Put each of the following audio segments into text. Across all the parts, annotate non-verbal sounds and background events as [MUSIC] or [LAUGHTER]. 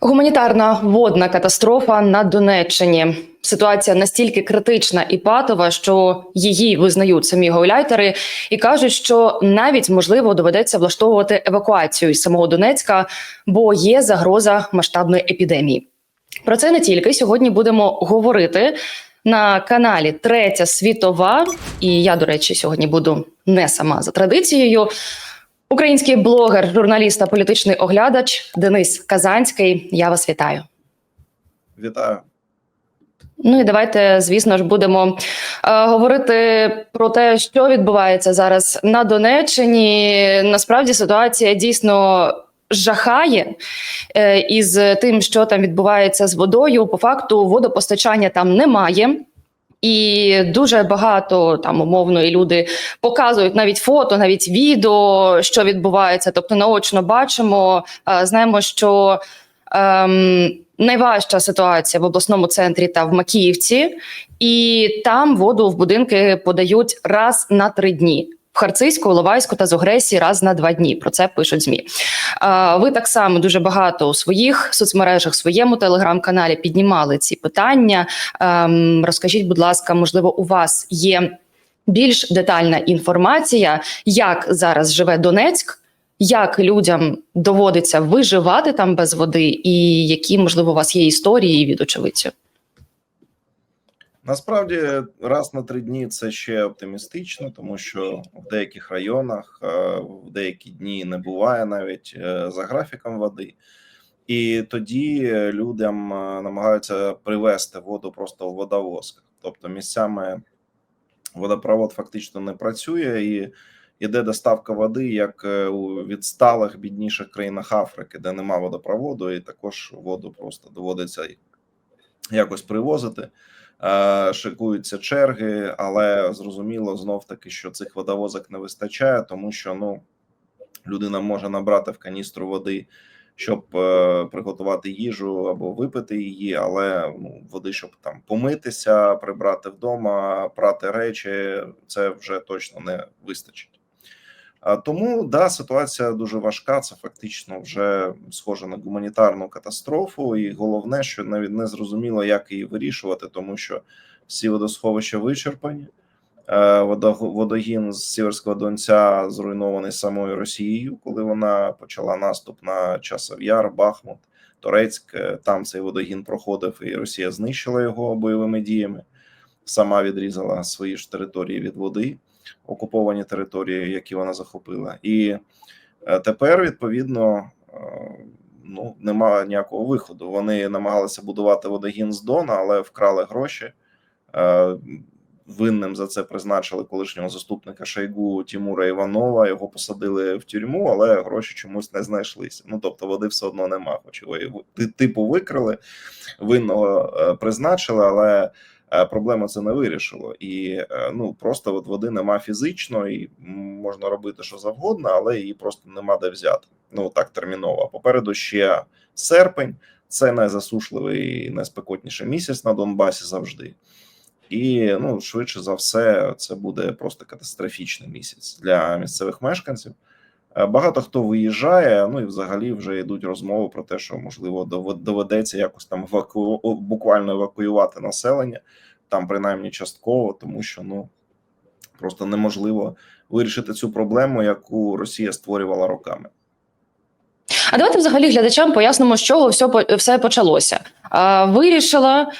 Гуманітарна водна катастрофа на Донеччині. Ситуація настільки критична і патова, що її визнають самі гауляйтери і кажуть, що навіть можливо доведеться влаштовувати евакуацію із самого Донецька, бо є загроза масштабної епідемії. Про це не тільки сьогодні будемо говорити на каналі Третя світова. І я, до речі, сьогодні буду не сама за традицією. Український блогер, журналіст та політичний оглядач Денис Казанський. Я вас вітаю. Вітаю. Ну і давайте, звісно ж, будемо е, говорити про те, що відбувається зараз на Донеччині. Насправді ситуація дійсно жахає е, із тим, що там відбувається з водою. По факту водопостачання там немає. І дуже багато там умовно і люди показують навіть фото, навіть відео, що відбувається. Тобто, наочно бачимо, е, знаємо, що ем, найважча ситуація в обласному центрі та в Макіївці, і там воду в будинки подають раз на три дні. В Харцизьку, Ловайську та Зогресі раз на два дні. Про це пишуть змі. Ви так само дуже багато у своїх соцмережах, своєму телеграм-каналі піднімали ці питання. Ем, Розкажіть, будь ласка, можливо, у вас є більш детальна інформація, як зараз живе Донецьк, як людям доводиться виживати там без води, і які можливо у вас є історії від очевидців? Насправді, раз на три дні це ще оптимістично, тому що в деяких районах е, в деякі дні не буває навіть е, за графіком води, і тоді людям е, намагаються привезти воду просто в водовозках. Тобто місцями водопровод фактично не працює і йде доставка води, як у відсталих бідніших країнах Африки, де нема водопроводу, і також воду просто доводиться якось привозити. Шикуються черги, але зрозуміло знов таки, що цих водовозок не вистачає, тому що ну людина може набрати в каністру води, щоб е, приготувати їжу або випити її, але ну, води, щоб там помитися, прибрати вдома, прати речі, це вже точно не вистачить. Тому да, ситуація дуже важка. Це фактично вже схоже на гуманітарну катастрофу, і головне, що навіть не зрозуміло, як її вирішувати, тому що всі водосховища вичерпані. Водогін з Сіверського Донця зруйнований самою Росією, коли вона почала наступ на Часов Яр, Бахмут, Торецьк. Там цей водогін проходив, і Росія знищила його бойовими діями. Сама відрізала свої ж території від води окуповані території, які вона захопила, і тепер відповідно ну немає ніякого виходу. Вони намагалися будувати водогін з Дона, але вкрали гроші. Винним за це призначили колишнього заступника Шойгу Тімура Іванова. Його посадили в тюрму, але гроші чомусь не знайшлися. Ну тобто, води все одно нема. Хоч його типу викрили, винного призначили, але проблема це не вирішило, і ну просто от води нема фізично, і можна робити що завгодно, але її просто нема де взяти. Ну так терміново. Попереду ще серпень, це найзасушливий, найспекотніший місяць на Донбасі завжди. І ну швидше за все, це буде просто катастрофічний місяць для місцевих мешканців. Багато хто виїжджає. Ну і взагалі вже йдуть розмови про те, що можливо доведеться якось там еваку... буквально евакуювати населення, там принаймні частково, тому що ну просто неможливо вирішити цю проблему, яку Росія створювала роками. А давайте взагалі глядачам пояснимо, з чого все все почалося. Вирішила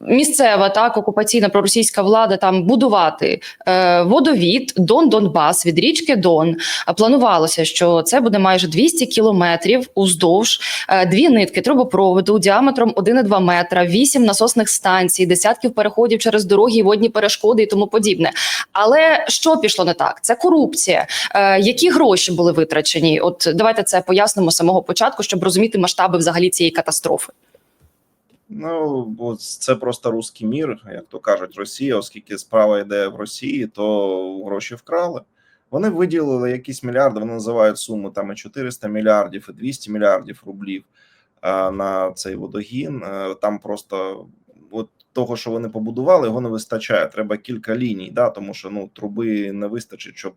місцева так окупаційна проросійська влада там будувати е, водовід Дон Донбас від річки Дон. Планувалося, що це буде майже 200 кілометрів уздовж е, дві нитки трубопроводу діаметром 1,2 метра, 8 насосних станцій, десятків переходів через дороги, водні перешкоди і тому подібне. Але що пішло не так? Це корупція. Е, які гроші були витрачені? От давайте це пояснимо з самого початку, щоб розуміти масштаби взагалі цієї катастрофи. Ну бо це просто русський мір, як то кажуть, Росія, оскільки справа йде в Росії, то гроші вкрали. Вони виділили якісь мільярди. Вони називають суму там і 400 мільярдів, і 200 мільярдів рублів а, на цей водогін. Там просто от того, що вони побудували, його не вистачає. Треба кілька ліній, да тому що ну труби не вистачить, щоб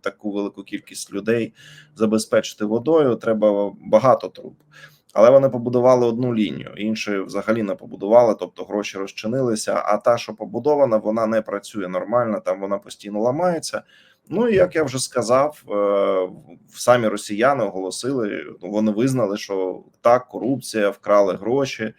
таку велику кількість людей забезпечити водою. Треба багато труб. Але вони побудували одну лінію, інші взагалі не побудували, тобто гроші розчинилися. А та, що побудована, вона не працює нормально, там вона постійно ламається. Ну і як я вже сказав, е, самі росіяни оголосили, вони визнали, що так, корупція, вкрали гроші.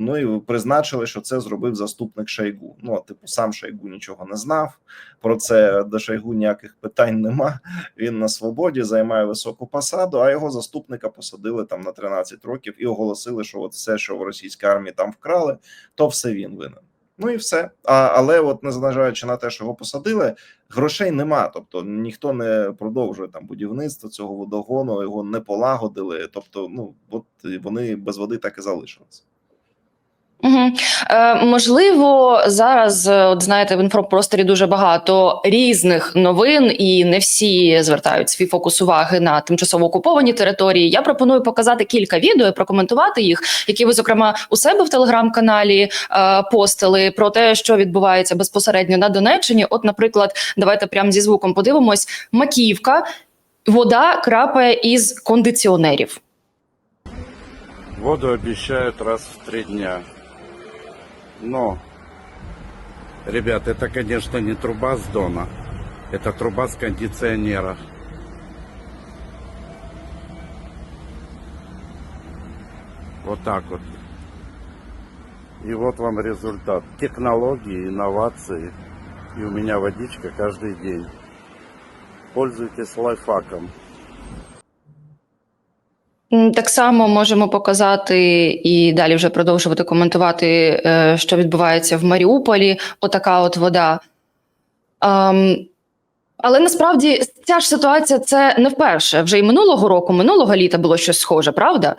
Ну і призначили, що це зробив заступник Шойгу. Ну, типу, сам Шойгу нічого не знав. Про це до Шойгу ніяких питань нема. Він на свободі займає високу посаду, а його заступника посадили там на 13 років і оголосили, що от все, що в російській армії там вкрали, то все він винен. Ну і все. А, але, от незважаючи на те, що його посадили, грошей нема. Тобто ніхто не продовжує там будівництво цього водогону, його не полагодили. Тобто, ну от вони без води так і залишилися. Угу. Е, можливо, зараз, е, от знаєте, в інфопросторі дуже багато різних новин, і не всі звертають свій фокус уваги на тимчасово окуповані території. Я пропоную показати кілька відео і прокоментувати їх, які ви, зокрема, у себе в телеграм-каналі е, постили про те, що відбувається безпосередньо на Донеччині. От, наприклад, давайте прямо зі звуком подивимось: Макіївка, вода крапає із кондиціонерів. Воду обещают раз в три дня. Но, ребят, это, конечно, не труба с Дона. Это труба с кондиционера. Вот так вот. И вот вам результат. Технологии, инновации. И у меня водичка каждый день. Пользуйтесь лайфхаком. Так само можемо показати і далі вже продовжувати коментувати, е, що відбувається в Маріуполі. Отака от вода. Але насправді ця ж ситуація це не вперше. Вже і минулого року, минулого літа було щось схоже, правда?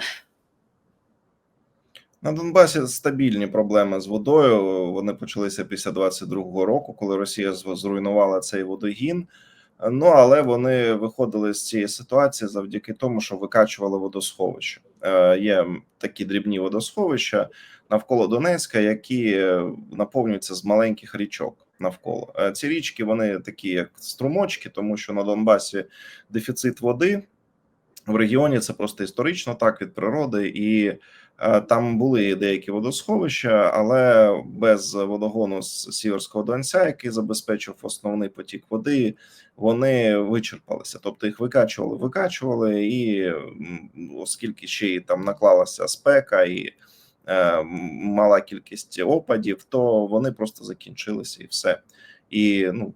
На Донбасі стабільні проблеми з водою. Вони почалися після 22-го року, коли Росія зруйнувала цей водогін. Ну але вони виходили з цієї ситуації завдяки тому, що викачували водосховища. Е, є такі дрібні водосховища навколо Донецька, які е, наповнюються з маленьких річок навколо. Е, ці річки вони такі, як струмочки, тому що на Донбасі дефіцит води в регіоні. Це просто історично так від природи і. Е, Там були деякі водосховища, але без водогону з Сіверського Донця, який забезпечив основний потік води, вони вичерпалися. Тобто їх викачували, викачували, і оскільки ще й там наклалася спека і е, мала кількість опадів, то вони просто закінчилися і все. І ну,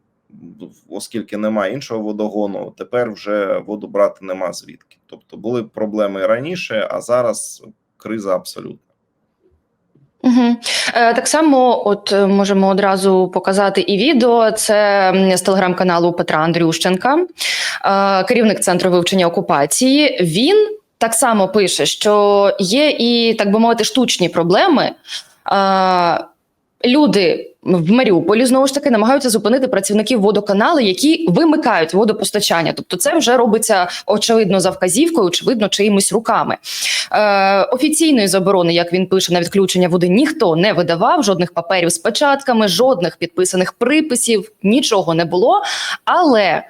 оскільки немає іншого водогону, тепер вже воду брати нема звідки. Тобто були проблеми раніше, а зараз криза абсолютна. Угу. Е, так само, от е, можемо одразу показати і відео. Це з телеграм-каналу Петра Андрющенка, е, керівник центру вивчення окупації. Він так само пише, що є і так би мовити штучні проблеми. Люди в Маріуполі знову ж таки намагаються зупинити працівників водоканалу, які вимикають водопостачання. Тобто, це вже робиться очевидно за вказівкою, очевидно, чиїмись руками. Е, офіційної заборони, як він пише, на відключення води ніхто не видавав, жодних паперів з печатками, жодних підписаних приписів, нічого не було. Але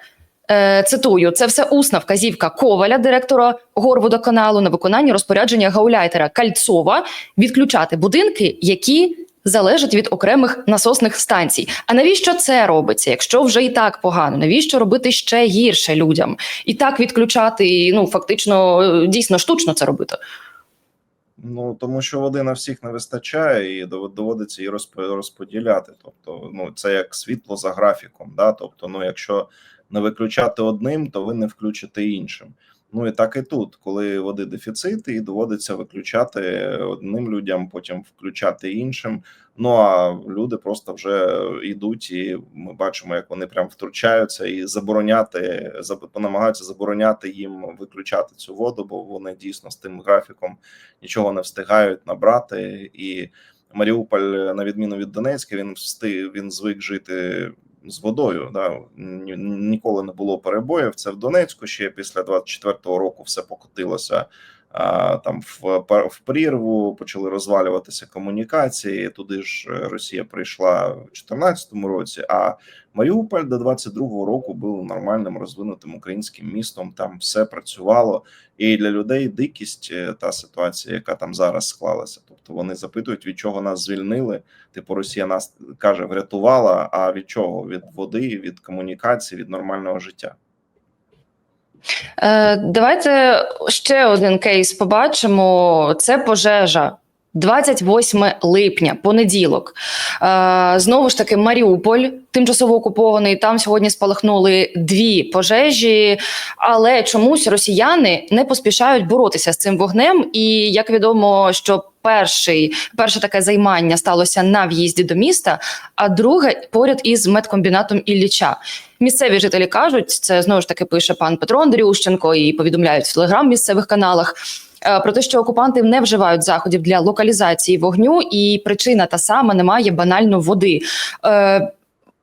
е, цитую, це все усна вказівка Коваля, директора Горводоканалу, на виконання розпорядження гауляйтера Кальцова відключати будинки, які залежать від окремих насосних станцій. А навіщо це робиться? Якщо вже і так погано, навіщо робити ще гірше людям? І так відключати, ну фактично е, дійсно штучно це робити. Ну тому що води на всіх не вистачає, і доводиться її розп- розподіляти. Тобто, ну це як світло за графіком. Да? Тобто, ну якщо не виключати одним, то ви не включите іншим. Ну і так і тут, коли води дефіцит, і доводиться виключати одним людям, потім включати іншим. Ну а люди просто вже йдуть, і ми бачимо, як вони прям втручаються і забороняти заб- намагаються забороняти їм виключати цю воду, бо вони дійсно з тим графіком нічого не встигають набрати. І Маріуполь, на відміну від Донецька, він встиг, він звик жити з водою. Да? Ні- Ніколи не було перебоїв. Це в Донецьку ще після 24-го року все покотилося там в, прірву, почали розвалюватися комунікації. Туди ж е, Росія прийшла в 2014 році. А Маріуполь до 22-го року був нормальним розвинутим українським містом. Там все працювало, і для людей дикість е, та ситуація, яка там зараз склалася. Тобто вони запитують, від чого нас звільнили. Типу, Росія нас каже, врятувала. А від чого? Від води, від комунікації, від нормального життя. Е, давайте ще один кейс побачимо. Це пожежа. 28 липня, понеділок. Е, знову ж таки, Маріуполь, тимчасово окупований. Там сьогодні спалахнули дві пожежі, але чомусь росіяни не поспішають боротися з цим вогнем. І як відомо, що перший, перше таке займання сталося на в'їзді до міста, а друге поряд із медкомбінатом Ілліча. Місцеві жителі кажуть, це знову ж таки пише пан Петро Андрющенко і повідомляють в телеграм місцевих каналах. Е, Про те, що окупанти не вживають заходів для локалізації вогню, і причина та сама немає банально води. Е,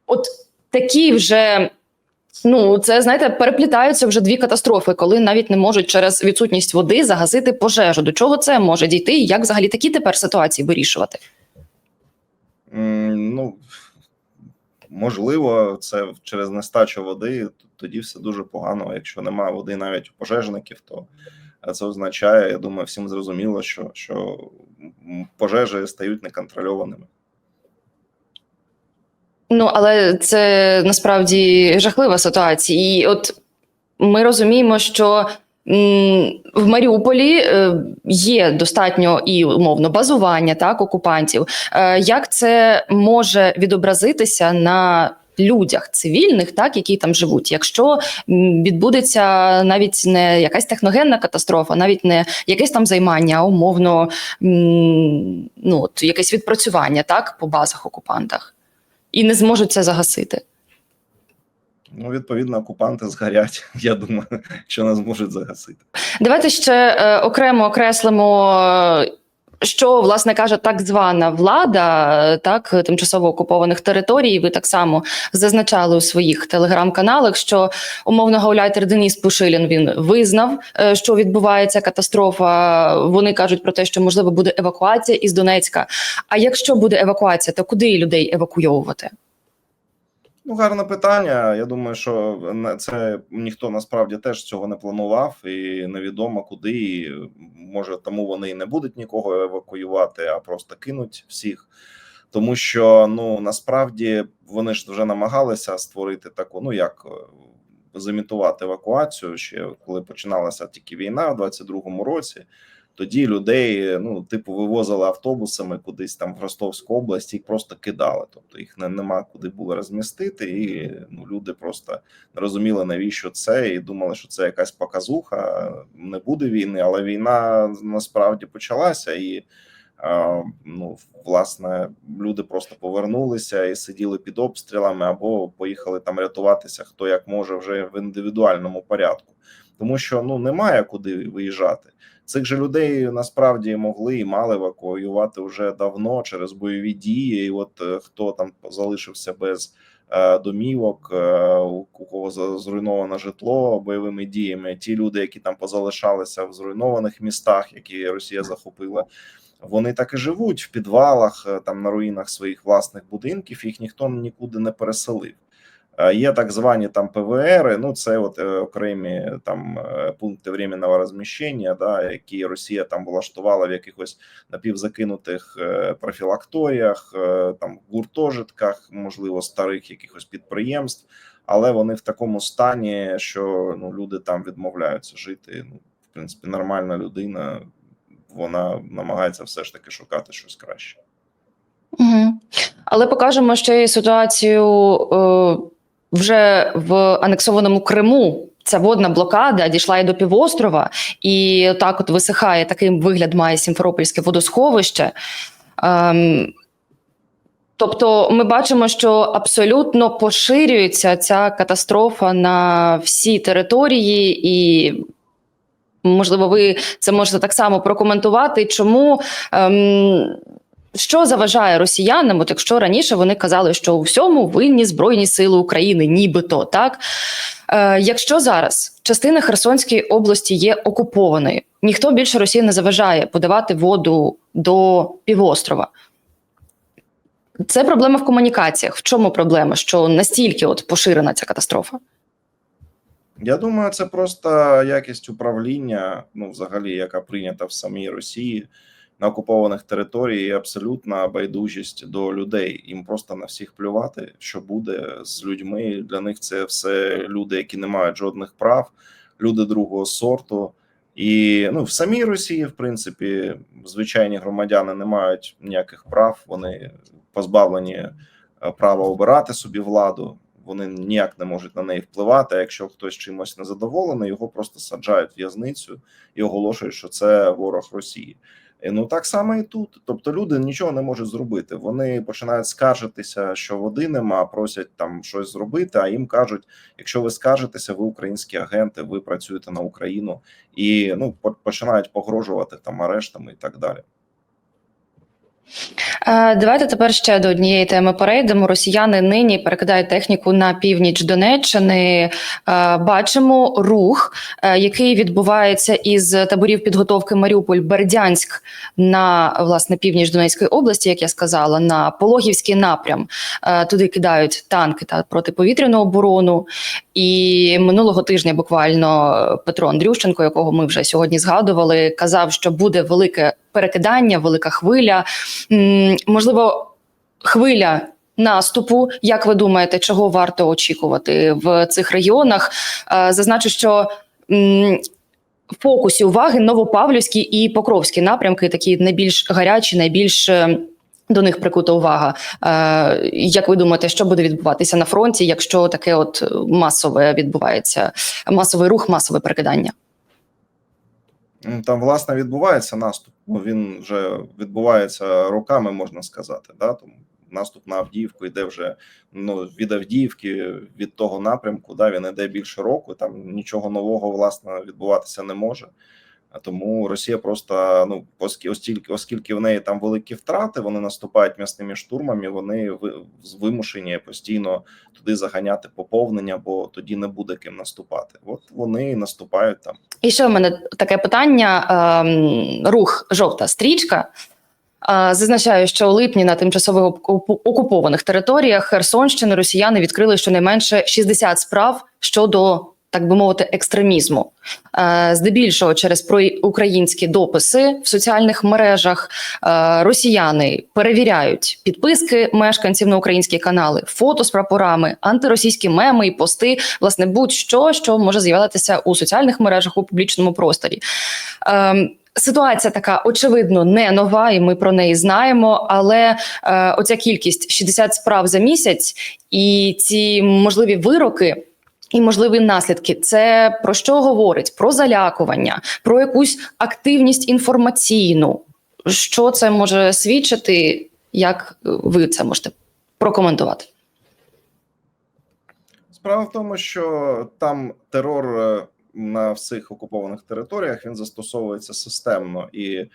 от такі вже ну це знаєте, переплітаються вже дві катастрофи, коли навіть не можуть через відсутність води загасити пожежу. До чого це може дійти? І як взагалі такі тепер ситуації вирішувати? Ну можливо, це через нестачу води. Тоді все дуже погано. Якщо немає води навіть у пожежників, то це означає, я думаю, всім зрозуміло, що, що пожежі стають неконтрольованими. Ну але це насправді жахлива ситуація. І от ми розуміємо, що в Маріуполі е, є достатньо і умовно базування так окупантів. Е, Як це може відобразитися на людях цивільних, так які там живуть? Якщо відбудеться навіть не якась техногенна катастрофа, навіть не якесь там займання, а умовно ну от якесь відпрацювання так по базах окупантах і не зможуть це загасити. Ну, відповідно, окупанти згорять. [LAUGHS] Я думаю, що не зможуть загасити. Давайте ще е, окремо окреслимо. Що власне каже так звана влада так тимчасово окупованих територій? Ви так само зазначали у своїх телеграм-каналах, що умовно гауляйтер Деніс Пушилін він визнав, е, що відбувається катастрофа. Вони кажуть про те, що можливо буде евакуація із Донецька. А якщо буде евакуація, то куди людей евакуйовувати? Ну, гарне питання. Я думаю, що це ніхто насправді теж цього не планував, і невідомо куди. І, може, тому вони і не будуть нікого евакуювати, а просто кинуть всіх. Тому що ну насправді вони ж вже намагалися створити таку, ну як е, замітувати евакуацію ще коли починалася тільки війна в 22-му році. Тоді людей ну типу вивозили автобусами кудись там в Ростовську область, їх просто кидали. Тобто їх не нема куди було розмістити, і ну люди просто не розуміли навіщо це, і думали, що це якась показуха. Не буде війни, але війна насправді почалася, і е, ну власне люди просто повернулися і сиділи під обстрілами або поїхали там рятуватися, хто як може вже в індивідуальному порядку, тому що ну немає куди виїжджати. Цих же людей насправді могли і мали евакуювати вже давно через бойові дії. І от е, хто там залишився без е, домівок, е, у кого зруйноване житло бойовими діями, ті люди, які там позалишалися в зруйнованих містах, які Росія захопила. Вони так і живуть в підвалах, там на руїнах своїх власних будинків. Їх ніхто нікуди не переселив. Є так звані там ПВР, ну це от е, окремі там е, пункти временного розміщення, да, які Росія там влаштувала в якихось напівзакинутих е, профілакторіях, там гуртожитках, можливо, старих якихось підприємств, але вони в такому стані, що ну люди там відмовляються жити. Ну, в принципі, нормальна людина, вона намагається все ж таки шукати щось краще. Угу. Але покажемо ще й ситуацію е, вже в анексованому Криму. Ця водна блокада дійшла і до півострова, і так от висихає такий вигляд має Сімферопольське водосховище. Ем, тобто ми бачимо, що абсолютно поширюється ця катастрофа на всі території, і можливо, ви це можете так само прокоментувати. Чому ем, що заважає росіянам? От якщо раніше вони казали, що у всьому винні Збройні Сили України, нібито так. Е, якщо зараз частина Херсонської області є окупованою, ніхто більше Росії не заважає подавати воду до півострова. Це проблема в комунікаціях. В чому проблема? Що настільки от поширена ця катастрофа? Я думаю, це просто якість управління, ну, взагалі, яка прийнята в самій Росії на окупованих територіях, і абсолютна байдужість до людей. Їм просто на всіх плювати, що буде з людьми. Для них це все люди, які не мають жодних прав, люди другого сорту. І ну, в самій Росії, в принципі, звичайні громадяни не мають ніяких прав. Вони позбавлені е, права обирати собі владу. Вони ніяк не можуть на неї впливати. А якщо хтось чимось незадоволений, його просто саджають в в'язницю і оголошують, що це ворог Росії. Ну так само і тут. Тобто люди нічого не можуть зробити. Вони починають скаржитися, що води нема, просять там щось зробити. А їм кажуть: якщо ви скаржитеся, ви українські агенти, ви працюєте на Україну і ну починають погрожувати там арештами і так далі. Е, Давайте тепер ще до однієї теми перейдемо. Росіяни нині перекидають техніку на північ Донеччини. Е, Бачимо рух, е, який відбувається із таборів підготовки Маріуполь Бердянськ на власне північ Донецької області, як я сказала, на Пологівський напрям. Туди кидають танки та протиповітряну оборону. І минулого тижня буквально Петро Андрющенко, якого ми вже сьогодні згадували, казав, що буде велике перекидання, велика хвиля. Можливо, хвиля наступу. Як ви думаєте, чого варто очікувати в цих регіонах? Е, Зазначу, що в фокусі уваги Новопавлівський і Покровський напрямки, такі найбільш гарячі, найбільш е, до них прикута увага. Е, Як ви думаєте, що буде відбуватися на фронті, якщо таке от масове відбувається, масовий рух, масове перекидання? Там власне відбувається наступ. Ну він вже відбувається роками, можна сказати. Да? Тому наступ на Авдіївку йде вже ну від Авдіївки, від того напрямку. Да, він іде більше року. Там нічого нового власне відбуватися не може. А тому Росія просто ну оскільки, оскільки, в неї там великі втрати, вони наступають м'ясними штурмами. Вони ви- вимушені постійно туди заганяти поповнення, бо тоді не буде ким наступати. От вони наступають там. І ще в мене таке питання: ем, рух жовта стрічка. Е, Зазначаю, що у липні на тимчасово окупованих територіях Херсонщини росіяни відкрили щонайменше 60 справ щодо, так би мовити, екстремізму. Е, Здебільшого через проукраїнські дописи в соціальних мережах е, росіяни перевіряють підписки мешканців на українські канали, фото з прапорами, антиросійські меми і пости, власне, будь-що, що може з'являтися у соціальних мережах у публічному просторі. Ем, Ситуація така очевидно не нова, і ми про неї знаємо. Але е, оця кількість 60 справ за місяць і ці можливі вироки. І можливі наслідки це про що говорить? Про залякування, про якусь активність інформаційну. Що це може свідчити? Як ви це можете прокоментувати? Справа в тому, що там терор е, на всіх окупованих територіях він застосовується системно, і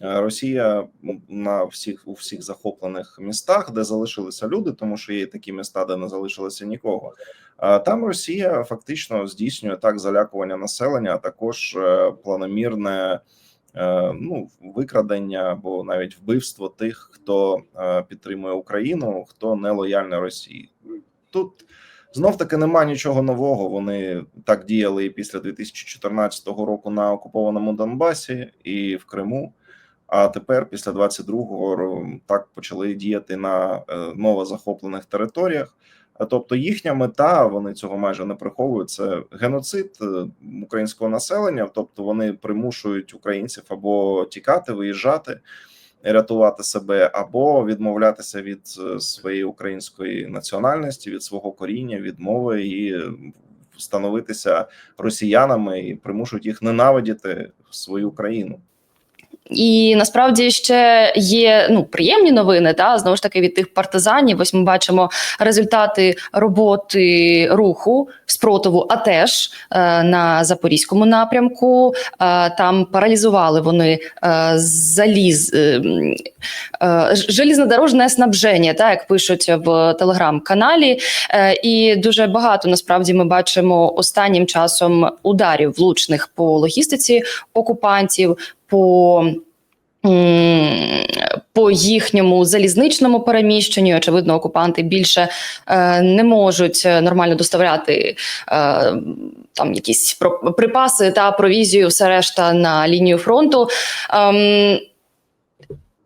Росія ну, на всіх у всіх захоплених містах, де залишилися люди, тому що є такі міста, де не залишилося нікого. а Там Росія фактично здійснює так залякування населення, а також е, планомірне. е, Ну, викрадення або навіть вбивство тих, хто е, підтримує Україну, хто не лояльний Росії. Тут Знов таки нема нічого нового. Вони так діяли і після 2014 року на окупованому Донбасі і в Криму. А тепер, після 22-го, так почали діяти на е, новозахоплених територіях. Тобто їхня мета, вони цього майже не приховують. Це геноцид е, українського населення. Тобто вони примушують українців або тікати, виїжджати, рятувати себе, або відмовлятися від е, своєї української національності, від свого коріння, від мови і е, становитися росіянами і примушують їх ненавидіти свою країну. І насправді ще є ну приємні новини. Та знову ж таки від тих партизанів. Ось ми бачимо результати роботи руху спротиву. А теж е, на запорізькому напрямку е, там паралізували вони е, заліз. е, е, железнодорожне снабження, так як пишуть в телеграм-каналі. Е, І дуже багато насправді ми бачимо останнім часом ударів влучних по логістиці окупантів, по по їхньому залізничному переміщенню. Очевидно, окупанти більше е, не можуть е, нормально доставляти е, там якісь припаси та провізію, все решта на лінію фронту. Ем,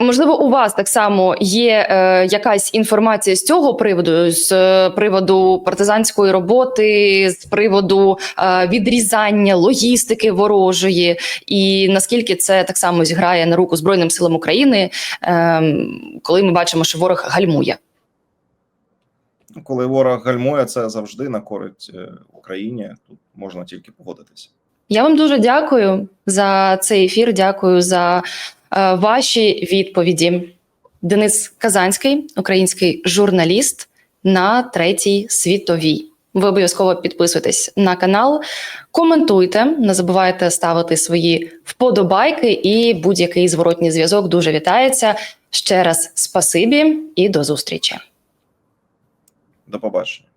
Можливо, у вас так само є е, якась інформація з цього приводу, з е, приводу партизанської роботи, з приводу е, відрізання логістики ворожої, і наскільки це так само зіграє на руку Збройним силам України, е, коли ми бачимо, що ворог гальмує. Ну, Коли ворог гальмує, це завжди на користь е, Україні. Тут можна тільки погодитися. Я вам дуже дякую за цей ефір. Дякую за ваші відповіді. Денис Казанський, український журналіст на третій світовій. Ви обов'язково підписуйтесь на канал, коментуйте, не забувайте ставити свої вподобайки, і будь-який зворотній зв'язок дуже вітається. Ще раз спасибі і до зустрічі. До побачення.